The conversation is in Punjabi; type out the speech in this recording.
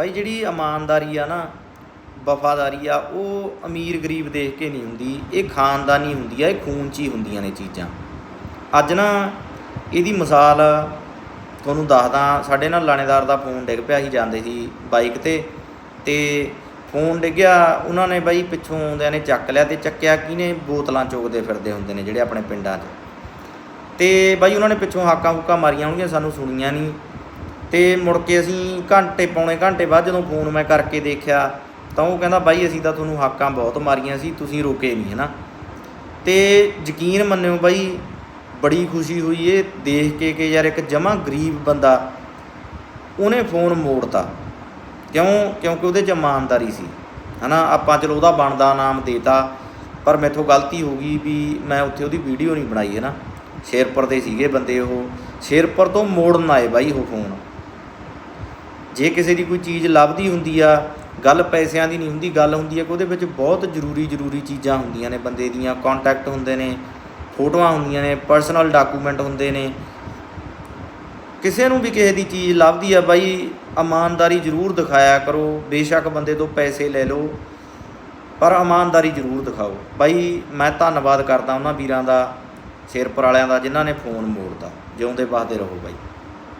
ਬਾਈ ਜਿਹੜੀ ਇਮਾਨਦਾਰੀ ਆ ਨਾ, ਵਫਾਦਾਰੀ ਆ, ਉਹ ਅਮੀਰ ਗਰੀਬ ਦੇਖ ਕੇ ਨਹੀਂ ਹੁੰਦੀ, ਇਹ ਖਾਨਦਾਨੀ ਹੁੰਦੀ ਆ, ਇਹ ਖੂਨ 'ਚ ਹੀ ਹੁੰਦੀਆਂ ਨੇ ਚੀਜ਼ਾਂ। ਅੱਜ ਨਾ ਇਹਦੀ ਮਿਸਾਲ ਤੁਹਾਨੂੰ ਦੱਸਦਾ, ਸਾਡੇ ਨਾਲ ਲਾਣੇਦਾਰ ਦਾ ਫੋਨ ਡਿੱਗ ਪਿਆ ਸੀ, ਜਾਂਦੇ ਸੀ ਬਾਈਕ ਤੇ ਤੇ ਫੋਨ ਡਿੱਗਿਆ, ਉਹਨਾਂ ਨੇ ਬਾਈ ਪਿੱਛੋਂ ਆਉਂਦਿਆਂ ਨੇ ਚੱਕ ਲਿਆ ਤੇ ਚੱਕਿਆ ਕਿਹਨੇ, ਬੋਤਲਾਂ ਚੁਗਦੇ ਫਿਰਦੇ ਹੁੰਦੇ ਨੇ ਜਿਹੜੇ ਆਪਣੇ ਪਿੰਡਾਂ 'ਚ। ਤੇ ਬਾਈ ਉਹਨਾਂ ਨੇ ਪਿੱਛੋਂ ਹਾਕਾਂ ਹੁੱਕਾਂ ਮਾਰੀਆਂ ਹੋਣਗੀਆਂ, ਸਾਨੂੰ ਸੁਣੀਆਂ ਨਹੀਂ। ਤੇ ਮੁੜ ਕੇ ਅਸੀਂ ਘੰਟੇ ਪੌਣੇ ਘੰਟੇ ਬਾਅਦ ਜਦੋਂ ਫੋਨ ਮੈਂ ਕਰਕੇ ਦੇਖਿਆ, ਤਾਂ ਉਹ ਕਹਿੰਦਾ, ਬਾਈ, ਅਸੀਂ ਤਾਂ ਤੁਹਾਨੂੰ ਹਾਕਾਂ ਬਹੁਤ ਮਾਰੀਆਂ ਸੀ, ਤੁਸੀਂ ਰੋਕੇ ਨਹੀਂ, ਹੈ ਨਾ? ਤੇ ਯਕੀਨ ਮੰਨਿਓ ਬਾਈ, ਬੜੀ ਖੁਸ਼ੀ ਹੋਈ ਇਹ ਦੇਖ ਕੇ ਕਿ ਯਾਰ ਇੱਕ ਜਮਾ ਗਰੀਬ ਬੰਦਾ ਉਹਨੇ ਫੋਨ ਮੋੜਤਾ। ਕਿਉਂ? ਕਿਉਂਕਿ ਉਹਦੇ 'ਚ ਇਮਾਨਦਾਰੀ ਸੀ ਹਨਾ ਆਪਾਂ ਚਲੋ ਉਹਦਾ ਬਣਦਾ ਨਾਮ ਦੇਤਾ, ਪਰ ਮੈਥੋਂ ਗਲਤੀ ਹੋ ਗਈ ਵੀ ਮੈਂ ਉੱਥੇ ਉਹਦੀ ਵੀਡੀਓ ਨਹੀਂ ਬਣਾਈ, ਹੈ ਨਾ? ਸ਼ੇਰਪੁਰ ਦੇ ਸੀਗੇ ਬੰਦੇ ਉਹ। ਸ਼ੇਰਪੁਰ ਤੋਂ ਮੋੜਨ ਆਏ ਬਾਈ ਉਹ ਫੋਨ ਜੇ ਕਿਸੇ ਦੀ ਕੋਈ ਚੀਜ਼ ਲੱਭਦੀ ਹੁੰਦੀ ਆ, ਗੱਲ ਪੈਸਿਆਂ ਦੀ ਨਹੀਂ ਹੁੰਦੀ, ਗੱਲ ਹੁੰਦੀ ਹੈ ਕਿ ਉਹਦੇ ਵਿੱਚ ਬਹੁਤ ਜ਼ਰੂਰੀ ਜ਼ਰੂਰੀ ਚੀਜ਼ਾਂ ਹੁੰਦੀਆਂ ਨੇ, ਬੰਦੇ ਦੀਆਂ ਕੰਟੈਕਟ ਹੁੰਦੇ ਨੇ, ਫੋਟੋਆਂ ਹੁੰਦੀਆਂ ਨੇ ਪਰਸਨਲ ਡਾਕੂਮੈਂਟ ਹੁੰਦੇ ਨੇ। ਕਿਸੇ ਨੂੰ ਵੀ ਕਿਸੇ ਦੀ ਚੀਜ਼ ਲੱਭਦੀ ਆ, ਬਾਈ ਇਮਾਨਦਾਰੀ ਜ਼ਰੂਰ ਦਿਖਾਇਆ ਕਰੋ, ਬੇਸ਼ੱਕ ਬੰਦੇ ਤੋਂ ਪੈਸੇ ਲੈ ਲਓ, ਪਰ ਇਮਾਨਦਾਰੀ ਜ਼ਰੂਰ ਦਿਖਾਓ। ਬਾਈ ਮੈਂ ਧੰਨਵਾਦ ਕਰਦਾ ਉਹਨਾਂ ਵੀਰਾਂ ਦਾ ਸ਼ੇਰਪੁਰ ਵਾਲਿਆਂ ਦਾ, ਜਿਨ੍ਹਾਂ ਨੇ ਫੋਨ ਮੋੜਤਾ। ਜਿਉਂਦੇ ਵਸਦੇ ਰਹੋ ਬਾਈ।